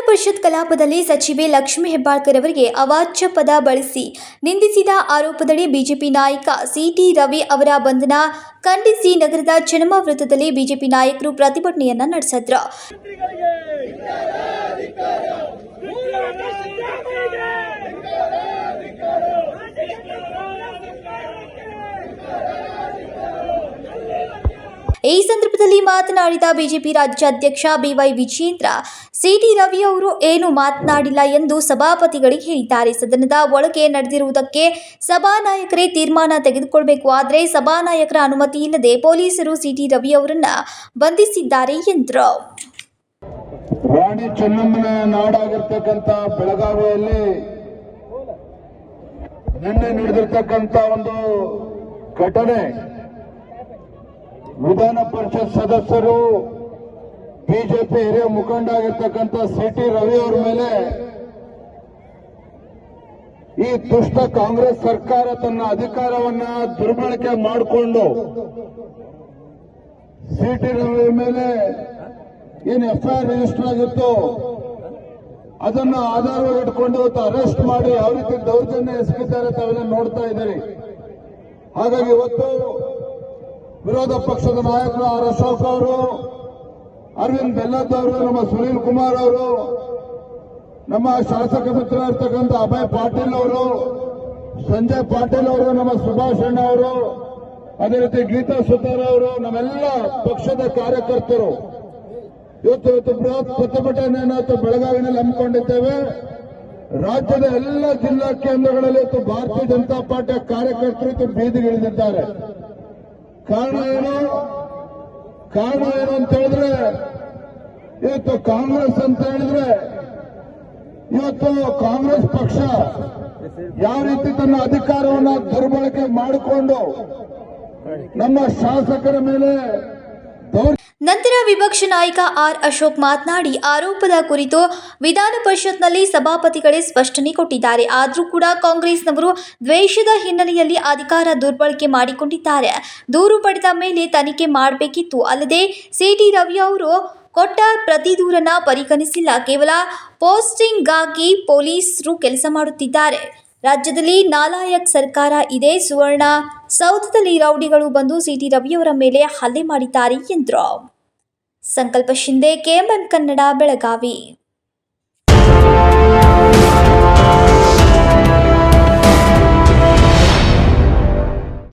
ಪರಿಷತ್ ಕಲಾಪದಲ್ಲಿ ಸಚಿವೆ ಲಕ್ಷ್ಮೀ ಹೆಬ್ಬಾಳ್ಕರ್ ಅವರಿಗೆ ಅವಾಚ್ಯ ಪದ ಬಳಸಿ ನಿಂದಿಸಿದ ಆರೋಪದಡಿ ಬಿಜೆಪಿ ನಾಯಕ ಸಿಟಿ ರವಿ ಅವರ ಬಂಧನ ಖಂಡಿಸಿ ನಗರದ ಜನ್ಮ ವೃತ್ತದಲ್ಲಿ ಬಿಜೆಪಿ ನಾಯಕರು ಪ್ರತಿಭಟನೆಯನ್ನ ನಡೆಸಿದ್ರು. ಈ ಸಂದರ್ಭದಲ್ಲಿ ಮಾತನಾಡಿದ ಬಿಜೆಪಿ ರಾಜ್ಯಾಧ್ಯಕ್ಷ ಬಿವೈ ವಿಜೇಂದ್ರ ಸಿಟಿ ರವಿ ಅವರು ಏನು ಮಾತನಾಡಿಲ್ಲ ಎಂದು ಸಭಾಪತಿಗಳಿಗೆ ಹೇಳಿದ್ದಾರೆ. ಸದನದ ಒಳಗೆ ನಡೆದಿರುವುದಕ್ಕೆ ಸಭಾನಾಯಕರೇ ತೀರ್ಮಾನ ತೆಗೆದುಕೊಳ್ಳಬೇಕು ಆದರೆ ಸಭಾನಾಯಕರ ಅನುಮತಿ ಇಲ್ಲದೆ ಪೊಲೀಸರು ಸಿಟಿ ರವಿ ಅವರನ್ನ ಬಂಧಿಸಿದ್ದಾರೆ ಎಂದರು. ರಾಣಿ ಚೆನ್ನಮ್ಮನ ಬೆಳಗಾವಿಯಲ್ಲಿ ನಿನ್ನೆ ನಡೆದಿರ್ತಕ್ಕಂಥ ಒಂದು ಘಟನೆ ವಿಧಾನ ಪರಿಷತ್ ಸದಸ್ಯರು, ಬಿಜೆಪಿ ಹಿರಿಯ ಮುಖಂಡ ಆಗಿರ್ತಕ್ಕಂಥ ಸಿ ಟಿ ರವಿ ಅವರ ಮೇಲೆ ಈ ದುಷ್ಟ ಕಾಂಗ್ರೆಸ್ ಸರ್ಕಾರ ತನ್ನ ಅಧಿಕಾರವನ್ನ ದುರ್ಬಳಕೆ ಮಾಡಿಕೊಂಡು ಸಿ ಟಿ ರವಿ ಮೇಲೆ ಏನು ಎಫ್ಐಆರ್ ರಿಜಿಸ್ಟರ್ ಆಗಿತ್ತು, ಅದನ್ನು ಆಧಾರವಾಗಿಟ್ಕೊಂಡು ಇವತ್ತು ಅರೆಸ್ಟ್ ಮಾಡಿ ಯಾವ ರೀತಿ ದೌರ್ಜನ್ಯ ಎಸಗಿದ್ದಾರೆ ತಾವೆಲ್ಲ ನೋಡ್ತಾ ಇದ್ದೀರಿ. ಹಾಗಾಗಿ ಇವತ್ತು ವಿರೋಧ ಪಕ್ಷದ ನಾಯಕರು ಆರ್ ಅಶೋಕ್ ಅವರು, ಅರವಿಂದ್ ಬೆಲ್ಲದ್ ಅವರು, ನಮ್ಮ ಸುನೀಲ್ ಕುಮಾರ್ ಅವರು, ನಮ್ಮ ಶಾಸಕ ಮಿತ್ರ ಇರ್ತಕ್ಕಂಥ ಅಭಯ್ ಪಾಟೀಲ್ ಅವರು, ಸಂಜಯ್ ಪಾಟೀಲ್ ಅವರು, ನಮ್ಮ ಸುಭಾಷ್ ಅಣ್ಣ ಅವರು, ಅದೇ ರೀತಿ ಗೀತಾ ಸುತಾರ ಅವರು, ನಮ್ಮೆಲ್ಲ ಪಕ್ಷದ ಕಾರ್ಯಕರ್ತರು. ಇವತ್ತು ಇವತ್ತು ಬೃಹತ್ ಪ್ರತಿಭಟನೆಯನ್ನು ಇವತ್ತು ಬೆಳಗಾವಿನಲ್ಲಿ ಹಮ್ಮಿಕೊಂಡಿದ್ದೇವೆ. ರಾಜ್ಯದ ಎಲ್ಲ ಜಿಲ್ಲಾ ಕೇಂದ್ರಗಳಲ್ಲಿ ಇವತ್ತು ಭಾರತೀಯ ಜನತಾ ಪಾರ್ಟಿಯ ಕಾರ್ಯಕರ್ತರು ಇವತ್ತು ಬೀದಿಗಿಳಿದಿದ್ದಾರೆ. ಕಾರಣ ಏನು? ಅಂತ ಹೇಳಿದ್ರೆ, ಇವತ್ತು ಕಾಂಗ್ರೆಸ್ ಅಂತ ಹೇಳಿದ್ರೆ, ಇವತ್ತು ಕಾಂಗ್ರೆಸ್ ಪಕ್ಷ ಯಾವ ರೀತಿ ತನ್ನ ಅಧಿಕಾರವನ್ನ ದುರ್ಬಳಕೆ ಮಾಡಿಕೊಂಡು ನಮ್ಮ ಶಾಸಕರ ಮೇಲೆ ದೌರ್ ನಂತರ ವಿಪಕ್ಷ ನಾಯಕ ಆರ್ ಅಶೋಕ್ ಮಾತನಾಡಿ, ಆರೋಪದ ಕುರಿತು ವಿಧಾನ ಪರಿಷತ್ನಲ್ಲಿ ಸಭಾಪತಿಗಳೇ ಸ್ಪಷ್ಟನೆ ಕೊಟ್ಟಿದ್ದಾರೆ. ಆದರೂ ಕೂಡ ಕಾಂಗ್ರೆಸ್ನವರು ದ್ವೇಷದ ಹಿನ್ನೆಲೆಯಲ್ಲಿ ಅಧಿಕಾರ ದುರ್ಬಳಕೆ ಮಾಡಿಕೊಂಡಿದ್ದಾರೆ. ದೂರು ಪಡೆದ ಮೇಲೆ ತನಿಖೆ ಮಾಡಬೇಕಿತ್ತು. ಅಲ್ಲದೆ, ಸಿಟಿ ರವಿ ಅವರು ಕೊಟ್ಟ ಪ್ರತಿ ದೂರನ್ನ ಪರಿಗಣಿಸಿಲ್ಲ. ಕೇವಲ ಪೋಸ್ಟಿಂಗ್ಗಾಗಿ ಪೊಲೀಸರು ಕೆಲಸ ಮಾಡುತ್ತಿದ್ದಾರೆ. ರಾಜ್ಯದಲ್ಲಿ ನಾಲಾಯಕ್ ಸರ್ಕಾರ ಇದೆ. ಸುವರ್ಣ ಸೌಧದಲ್ಲಿ ರೌಡಿಗಳು ಬಂದು ಸಿಟಿ ರವಿಯವರ ಮೇಲೆ ಹಲ್ಲೆ ಮಾಡಿದ್ದಾರೆ ಎಂದರು. ಸಂಕಲ್ಪ ಶಿಂದೆ ಕೆಎಂಎಂ ಕನ್ನಡ ಬೆಳಗಾವಿ.